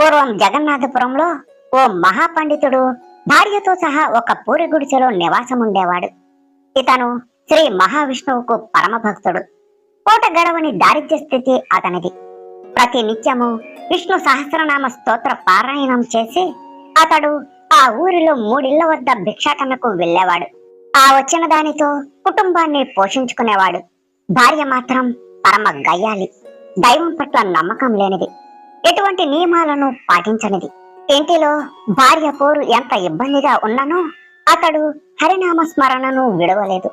పూర్వం జగన్నాథపురంలో ఓ మహాపండితుడు భార్యతో సహా ఒక పూరి గుడిసెలో నివాసం ఉండేవాడు ఇతను శ్రీ మహావిష్ణువుకు పరమ భక్తుడు కోట గడవని దారిద్ర్య స్థితి అతనిది. ప్రతి నిత్యము విష్ణు సహస్రనామ స్తోత్ర పారాయణం చేసి అతడు ఆ ఊరిలో మూడిళ్ళ వద్ద భిక్షాటనకు వెళ్ళేవాడు. ఆ వచ్చిన దానితో కుటుంబాన్ని పోషించుకునేవాడు. భార్య మాత్రం పరమ గయ్యాలి. దైవం పట్ల నమ్మకం లేనిది. ఎటువంటి నియమాలను పాటించనిది? ఇంటిలో భార్య పోరు ఎంత ఇబ్బందిగా ఉన్ననో అతడు హరినామ స్మరణను విడవలేదు.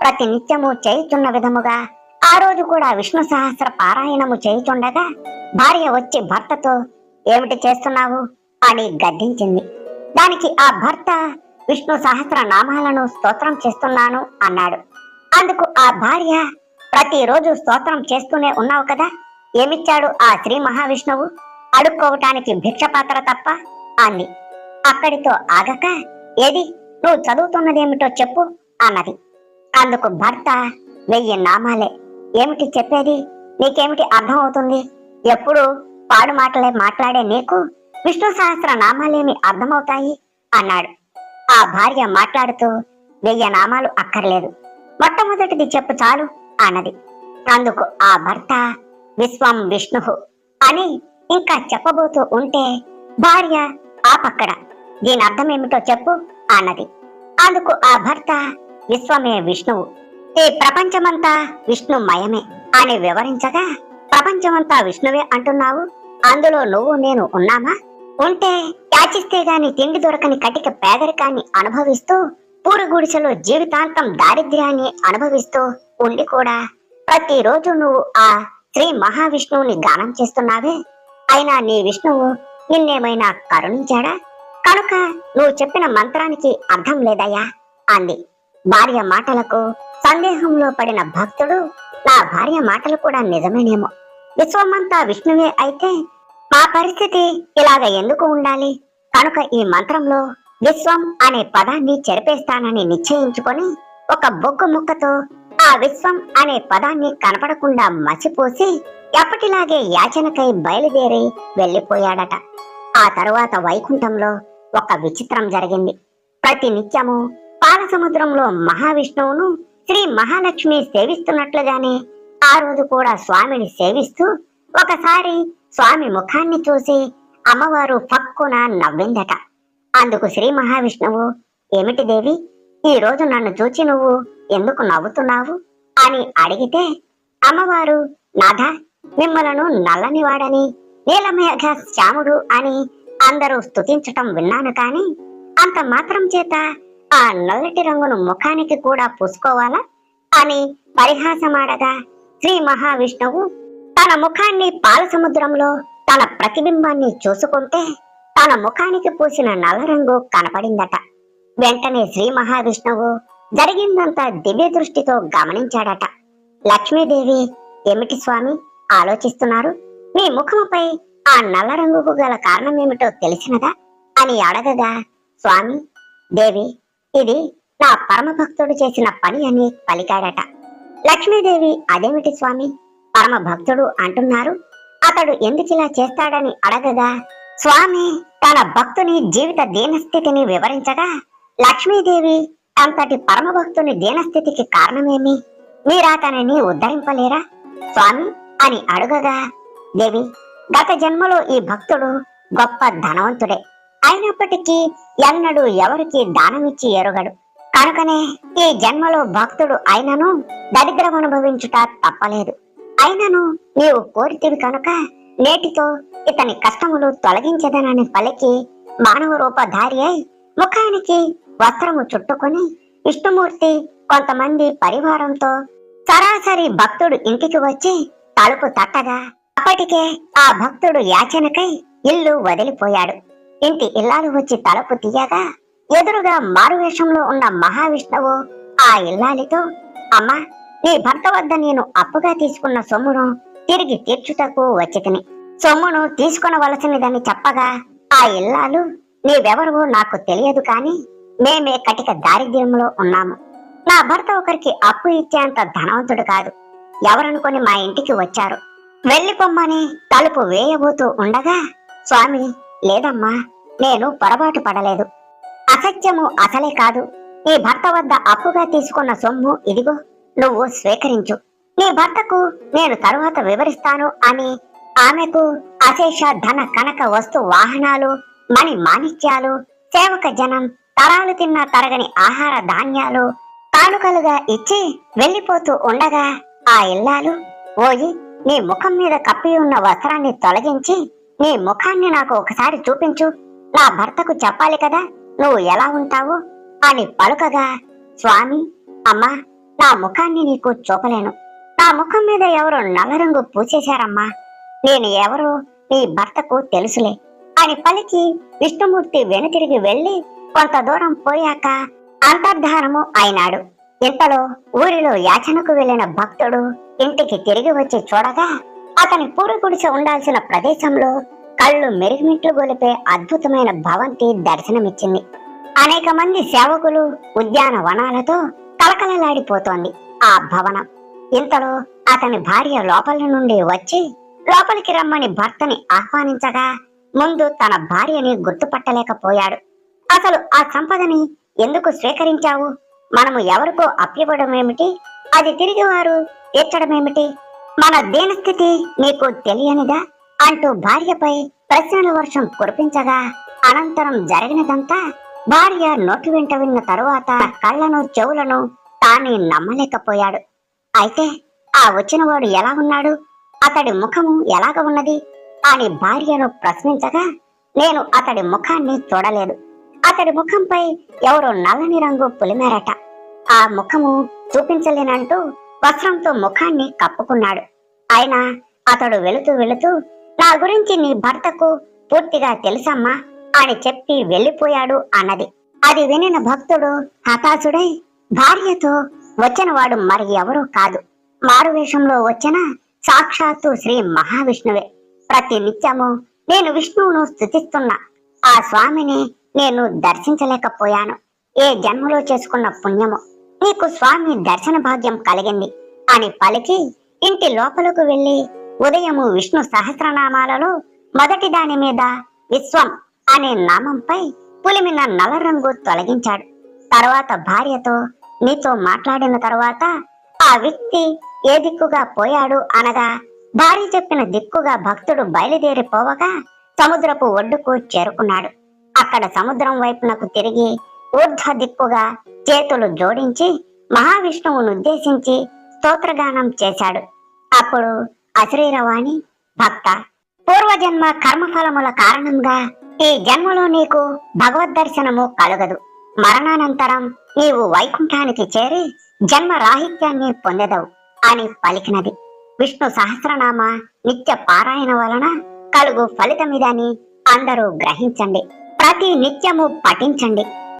ప్రతి నిత్యము చేయుచున్న విధముగా ఆ రోజు కూడా విష్ణు సహస్ర పారాయణము చేయుచుండగా భార్య వచ్చి భర్తతో ఏమిటి చేస్తున్నావు? అని గద్దించింది. దానికి ఆ భర్త విష్ణు సహస్ర నామాలను స్తోత్రం చేస్తున్నాను అన్నాడు. అందుకు ఆ భార్య ప్రతిరోజు స్తోత్రం చేస్తూనే ఉన్నావు కదా ఏమిచ్చాడు ఆ శ్రీ మహావిష్ణువు? అడుక్కోవటానికి భిక్షపాత్ర తప్ప అంది అక్కడితో ఆగక ఏది? నువ్వు చదువుతున్నదేమిటో చెప్పు అన్నది. అందుకు భర్త వెయ్యి నామాలే. ఏమిటి చెప్పేది? నీకేమిటి అర్థం అవుతుంది? ఎప్పుడు పాడు మాటలే మాట్లాడే నీకు విష్ణు సహస్ర నామాలేమి అర్థమవుతాయి? అన్నాడు. ఆ భార్య మాట్లాడుతూ వెయ్యి నామాలు అక్కర్లేదు. మొట్టమొదటిది చెప్పు చాలు అన్నది. అందుకు ఆ భర్త విశ్వం విష్ణు అని ఇంకా చెప్పబోతూ ఉంటే భార్య ఆ పక్కడ దీని అర్థం ఏమిటో చెప్పు అన్నది. అందుకు ఆ భర్త విశ్వమే విష్ణువు. ఈ ప్రపంచమంతా విష్ణుమయమే అని వివరించగా ప్రపంచమంతా విష్ణువే అంటున్నావు? అందులో నువ్వు నేను ఉన్నామా? ఉంటే యాచిస్తే గాని తిండి దొరకని కటిక పేదరికాన్ని అనుభవిస్తూ పూరు గుడిసెలో జీవితాంతం దారిద్ర్యాన్ని అనుభవిస్తూ ఉండి కూడా ప్రతిరోజు నువ్వు ఆ శ్రీ మహావిష్ణువుని గానం చేస్తున్నావే? అయినా నీ విష్ణువు నిన్నేమైనా కరుణించాడా? కనుక నువ్వు చెప్పిన మంత్రానికి అర్థం లేదయ్యా అంది. భార్య మాటలకు సందేహంలో పడిన భక్తుడు నా భార్య మాటలు కూడా నిజమేనేమో. విశ్వమంతా విష్ణువే అయితే మా పరిస్థితి ఇలాగ ఎందుకు ఉండాలి? కనుక ఈ మంత్రంలో విశ్వం అనే పదాన్ని చెరిపేస్తానని నిశ్చయించుకొని ఒక బొగ్గు ముక్కతో ఆ విశ్వం అనే పదాన్ని కనపడకుండా మసిపోసి ఎప్పటిలాగే యాచనకై బయలుదేరి వెళ్ళిపోయాడట. ఆ తరువాత వైకుంఠంలో ఒక విచిత్రం జరిగింది. ప్రతి నిత్యము పాల సముద్రంలో మహావిష్ణువును శ్రీ మహాలక్ష్మి సేవిస్తున్నట్లుగానే ఆ రోజు కూడా స్వామిని సేవిస్తూ ఒకసారి స్వామి ముఖాన్ని చూసి అమ్మవారు పక్కున నవ్విందట. అందుకు శ్రీ మహావిష్ణువు ఏమిటి దేవి ఈ రోజు నన్ను చూచి నువ్వు ఎందుకు నవ్వుతున్నావు? అని అడిగితే అమ్మవారు నాథ మిమ్మలను నల్లని వాడని నీలమేఘ శ్యాముడు అని అందరూ స్తుతించటం విన్నాను కాని అంత మాత్రం చేత ఆ నల్లటి రంగును ముఖానికి కూడా పూసుకోవాలా? అని పరిహాసమాడగా శ్రీ మహావిష్ణువు తన ముఖాన్ని పాల సముద్రంలో తన ప్రతిబింబాన్ని చూసుకుంటే తన ముఖానికి పూసిన నల్ల రంగు కనపడిందట. వెంటనే శ్రీ మహావిష్ణువు జరిగిందంతా దివ్య దృష్టితో గమనించాడట. లక్ష్మీదేవి ఏమిటి స్వామి ఆలోచిస్తున్నారు? మీ ముఖముపై ఆ నల్ల రంగుకు గల కారణం ఏమిటో తెలిసినదా? అని అడగగా స్వామి దేవి ఇది నా పరమ భక్తుడు చేసిన పని అని పలికాడట. లక్ష్మీదేవి అదేమిటి స్వామి? పరమ భక్తుడు అంటున్నారు. అతడు ఎందుకిలా చేస్తాడని అడగగా స్వామి తన భక్తుని జీవిత దీనస్థితిని వివరించగా లక్ష్మీదేవి అంతటి పరమభక్తుని దీనస్థితికి కారణమేమి? మీరాతనని ఉద్ధరింపలేరా? స్వామి అని అడుగగా దేవి గత జన్మలో ఈ భక్తుడు గొప్ప ధనవంతుడే. అయినప్పటికీ ఎన్నడూ ఎవరికి దానమిచ్చి ఎరుగడు. కనుకనే ఈ జన్మలో భక్తుడు అయినను దరిద్రం అనుభవించుట తప్పలేదు. అయినను నీవు కోరితివి కనుక నేటితో ఇతని కష్టములు తొలగించదనని పలికి మానవ రూపధారి అయి ముఖానికి వస్త్రము చుట్టుకొని విష్ణుమూర్తి కొంతమంది పరివారంతో సరాసరి భక్తుడు ఇంటికి వచ్చి తలుపు తట్టగా అప్పటికే ఆ భక్తుడు యాచనకై ఇల్లు వదిలిపోయాడు. ఇంటి ఇల్లాలు వచ్చి తలుపు తీయగా ఎదురుగా మారువేషంలో ఉన్న మహావిష్ణువు ఆ ఇల్లాలితో అమ్మా నీ భర్త వద్ద నేను అప్పుగా తీసుకున్న సొమ్మును తిరిగి తీర్చుటకు వచ్చితిని. సొమ్మును తీసుకొనవలసినదని చెప్పగా ఆ ఇల్లాలు నీవెవరువో నాకు తెలియదు కాని మేమే కటిక దారిద్ర్యంలో ఉన్నాము. నా భర్త ఒకరికి అప్పు ఇచ్చేంత ధనవంతుడు కాదు. ఎవరనుకొని మా ఇంటికి వచ్చారు? వెళ్ళిపొమ్మని తలుపు వేయబోతూ ఉండగా స్వామి లేదమ్మా నేను పొరపాటు పడలేదు. అసత్యము అసలే కాదు. నీ భర్త వద్ద అప్పుగా తీసుకున్న సొమ్ము ఇదిగో నువ్వు స్వీకరించు. నీ భర్తకు నేను తరువాత వివరిస్తాను అని ఆమెకు అశేష ధన కనక వస్తు వాహనాలు మణి మాణిక్యాలు సేవక జనం తరాలు తిన్న తరగని ఆహార ధాన్యాలు కానుకలుగా ఇచ్చి వెళ్ళిపోతూ ఉండగా ఆ ఇల్లాలు ఓయి నీ ముఖం మీద కప్పి ఉన్న వస్త్రాన్ని తొలగించి నీ ముఖాన్ని నాకు ఒకసారి చూపించు. నా భర్తకు చెప్పాలి కదా నువ్వు ఎలా ఉంటావు? అని పలుకగా స్వామి అమ్మా నా ముఖాన్ని నీకు చూపలేను. నా ముఖం మీద ఎవరు నల్లరంగు పూసేశారమ్మా. నేను ఎవరు నీ భర్తకు తెలుసులే. అని పలికి విష్ణుమూర్తి వెనుతిరిగి వెళ్ళి కొంత దూరం పోయాక అంతర్ధానము అయినాడు. ఇంతలో ఊరిలో యాచనకు వెళ్ళిన భక్తుడు ఇంటికి తిరిగి వచ్చి చూడగా అతని పూరి ఉండాల్సిన ప్రదేశంలో కళ్ళు మెరుగుమిట్లు గొలిపే అద్భుతమైన భవంతి దర్శనమిచ్చింది. అనేక మంది సేవకులు ఉద్యాన వనాలతో కలకలలాడిపోతోంది ఆ భవనం. ఇంతలో అతని భార్య లోపల నుండి వచ్చి లోపలికి రమ్మని భర్తని ఆహ్వానించగా ముందు తన భార్యని గుర్తుపట్టలేకపోయాడు. అసలు ఆ సంపదని ఎందుకు స్వీకరించావు? మనము ఎవరికో అప్పివ్వడమేమిటి? అది తిరిగి వారు తీర్చడమేమిటి మన దీనస్థితి నీకు తెలియనిదా? అంటూ భార్యపై ప్రశ్నల వర్షం కురిపించగా అనంతరం జరిగినదంతా భార్య నోటి వెంట విన్న తరువాత కళ్ళను చెవులను తానే నమ్మలేకపోయాడు. అయితే ఆ వచ్చినవాడు ఎలా ఉన్నాడు? అతడి ముఖము ఎలాగ ఉన్నది? అని భార్యను ప్రశ్నించగా నేను అతడి ముఖాన్ని చూడలేదు. అతడి ముఖంపై ఎవరో నల్లని రంగు పులిమేరట. ఆ ముఖము చూపించలేనంటూ వస్త్రంతో ముఖాన్ని కప్పుకున్నాడు. ఆయన అతడు వెళుతూ వెళుతూ నా గురించి నీ భర్తకు పూర్తిగా తెలుసమ్మా అని చెప్పి వెళ్ళిపోయాడు అన్నది. అది వినిన భక్తుడు హతాశుడై భార్యతో వచ్చినవాడు మరి ఎవరూ కాదు. మారువేషంలో వచ్చిన? సాక్షాత్తు శ్రీ మహావిష్ణువే. ప్రతి నిత్యము నేను విష్ణువును స్థుతిస్తున్నా ఆ స్వామిని నేను దర్శించలేకపోయాను. ఏ జన్మలో చేసుకున్న పుణ్యము. నీకు స్వామి దర్శన భాగ్యం కలిగింది. అని పలికి ఇంటి లోపలకు వెళ్ళి ఉదయము విష్ణు సహస్రనామాలలో మొదటి దాని మీద విశ్వం అనే నామంపై పులిమిన నల్ల రంగు తొలగించాడు. తర్వాత భార్యతో నీతో మాట్లాడిన తర్వాత ఆ వ్యక్తి ఏ దిక్కుగా పోయాడు అనగా భార్య చెప్పిన దిక్కుగా భక్తుడు బయలుదేరిపోవగా సముద్రపు ఒడ్డుకు చేరుకున్నాడు. అక్కడ సముద్రం వైపునకు తిరిగి ఊర్ధ్వ దిక్కుగా చేతులు జోడించి మహావిష్ణువును ఉద్దేశించి స్తోత్రగానం చేశాడు. అప్పుడు అశ్రీరవాణి భక్త పూర్వజన్మ కర్మఫలముల కారణంగా ఈ జన్మలో నీకు భగవద్ దర్శనము కలుగదు. మరణానంతరం నీవు వైకుంఠానికి చేరి జన్మ రాహిత్యాన్ని పొందెదవు అని పలికినది. విష్ణు సహస్రనామ నిత్య పారాయణ వలన కలుగు ఫలితమిదని అందరూ గ్రహించండి. ప్రతి నిత్యము పఠించండి.